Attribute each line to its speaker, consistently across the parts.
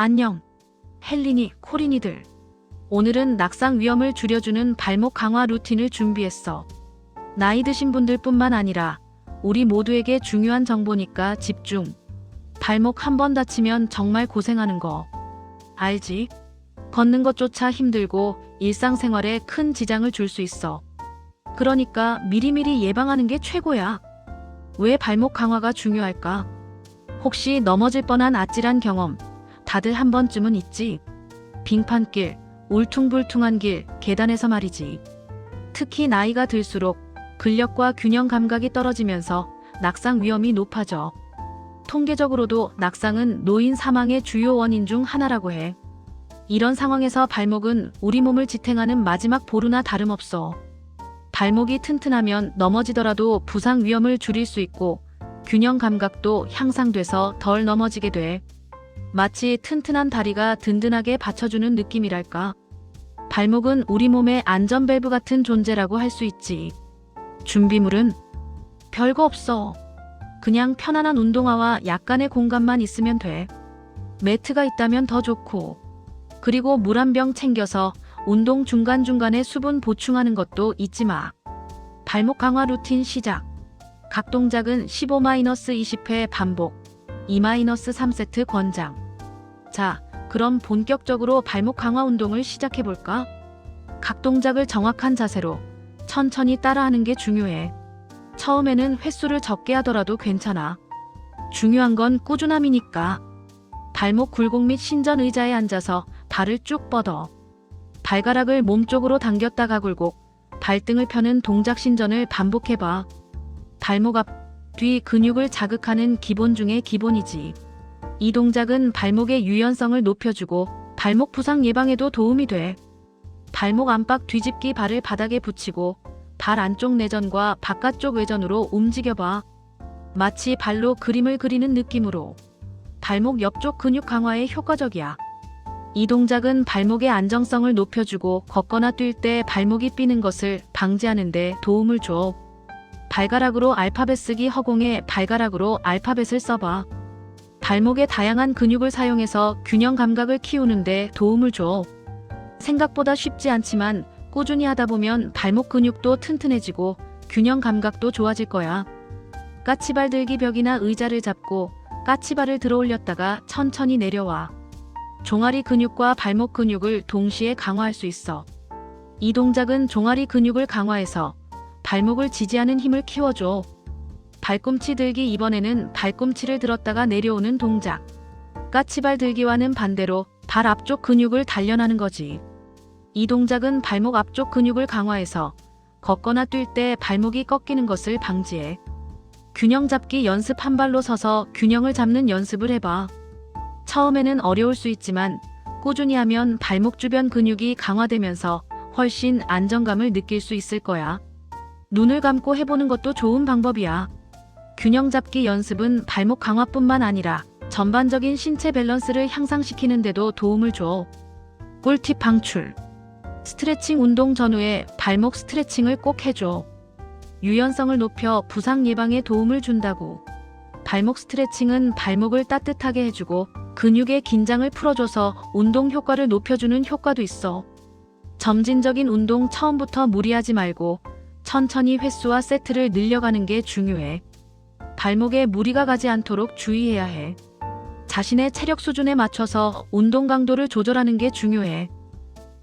Speaker 1: 안녕. 헬리니, 코리니들. 오늘은 낙상 위험을 줄여주는 발목 강화 루틴을 준비했어. 나이 드신 분들 뿐만 아니라 우리 모두에게 중요한 정보니까 집중. 발목 한 번 다치면 정말 고생하는 거. 알지? 걷는 것조차 힘들고 일상생활에 큰 지장을 줄 수 있어. 그러니까 미리미리 예방하는 게 최고야. 왜 발목 강화가 중요할까? 혹시 넘어질 뻔한 아찔한 경험, 다들 한 번쯤은 있지. 빙판길, 울퉁불퉁한 길, 계단에서 말이지. 특히 나이가 들수록 근력과 균형 감각이 떨어지면서 낙상 위험이 높아져. 통계적으로도 낙상은 노인 사망의 주요 원인 중 하나라고 해. 이런 상황에서 발목은 우리 몸을 지탱하는 마지막 보루나 다름없어. 발목이 튼튼하면 넘어지더라도 부상 위험을 줄일 수 있고 균형 감각도 향상돼서 덜 넘어지게 돼. 마치 튼튼한 다리가 든든하게 받쳐주는 느낌이랄까. 발목은 우리 몸의 안전밸브 같은 존재라고 할 수 있지. 준비물은 별거 없어. 그냥 편안한 운동화와 약간의 공간만 있으면 돼. 매트가 있다면 더 좋고. 그리고 물 한 병 챙겨서 운동 중간중간에 수분 보충하는 것도 잊지 마. 발목 강화 루틴 시작. 각 동작은 15-20회 반복, 2-3세트 권장. 자, 그럼 본격적으로 발목 강화 운동을 시작해 볼까? 각 동작을 정확한 자세로 천천히 따라하는 게 중요해. 처음에는 횟수를 적게 하더라도 괜찮아. 중요한 건 꾸준함이니까. 발목 굴곡 및 신전 의자에 앉아서 발을 쭉 뻗어. 발가락을 몸쪽으로 당겼다 가 굴곡, 발등을 펴는 동작 신전을 반복해봐. 발목 앞, 뒤 근육을 자극하는 기본 중의 기본이지. 이 동작은 발목의 유연성을 높여주고 발목 부상 예방에도 도움이 돼. 발목 안박 뒤집기 발을 바닥에 붙이고 발 안쪽 내전과 바깥쪽 외전으로 움직여봐. 마치 발로 그림을 그리는 느낌으로. 발목 옆쪽 근육 강화에 효과적이야. 이 동작은 발목의 안정성을 높여주고 걷거나 뛸 때 발목이 삐는 것을 방지하는 데 도움을 줘. 발가락으로 알파벳 쓰기 허공에 발가락으로 알파벳을 써봐. 발목의 다양한 근육을 사용해서 균형 감각을 키우는데 도움을 줘. 생각보다 쉽지 않지만 꾸준히 하다 보면 발목 근육도 튼튼해지고 균형 감각도 좋아질 거야. 까치발 들기 벽이나 의자를 잡고 까치발을 들어 올렸다가 천천히 내려와. 종아리 근육과 발목 근육을 동시에 강화할 수 있어. 이 동작은 종아리 근육을 강화해서 발목을 지지하는 힘을 키워줘. 발꿈치 들기 이번에는 발꿈치를 들었다가 내려오는 동작. 까치발 들기와는 반대로 발 앞쪽 근육을 단련하는 거지. 이 동작은 발목 앞쪽 근육을 강화해서 걷거나 뛸 때 발목이 꺾이는 것을 방지해. 균형 잡기 연습 한 발로 서서 균형을 잡는 연습을 해봐. 처음에는 어려울 수 있지만 꾸준히 하면 발목 주변 근육이 강화되면서 훨씬 안정감을 느낄 수 있을 거야. 눈을 감고 해보는 것도 좋은 방법이야. 균형 잡기 연습은 발목 강화뿐만 아니라 전반적인 신체 밸런스를 향상시키는데도 도움을 줘. 꿀팁 방출. 스트레칭 운동 전후에 발목 스트레칭을 꼭 해줘. 유연성을 높여 부상 예방에 도움을 준다고. 발목 스트레칭은 발목을 따뜻하게 해주고 근육의 긴장을 풀어줘서 운동 효과를 높여주는 효과도 있어. 점진적인 운동 처음부터 무리하지 말고 천천히 횟수와 세트를 늘려가는 게 중요해. 발목에 무리가 가지 않도록 주의해야 해. 자신의 체력 수준에 맞춰서 운동 강도를 조절하는 게 중요해.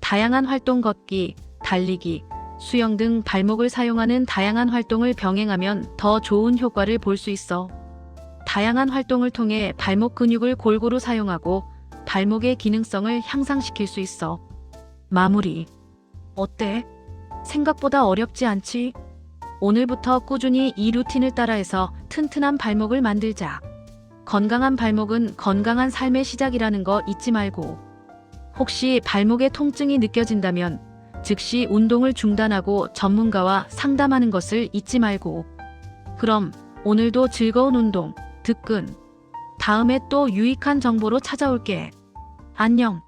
Speaker 1: 다양한 활동 걷기, 달리기, 수영 등 발목을 사용하는 다양한 활동을 병행하면 더 좋은 효과를 볼 수 있어. 다양한 활동을 통해 발목 근육을 골고루 사용하고 발목의 기능성을 향상시킬 수 있어. 마무리. 어때? 생각보다 어렵지 않지? 오늘부터 꾸준히 이 루틴을 따라해서 튼튼한 발목을 만들자. 건강한 발목은 건강한 삶의 시작이라는 거 잊지 말고. 혹시 발목에 통증이 느껴진다면 즉시 운동을 중단하고 전문가와 상담하는 것을 잊지 말고. 그럼 오늘도 즐거운 운동, 득근. 다음에 또 유익한 정보로 찾아올게. 안녕.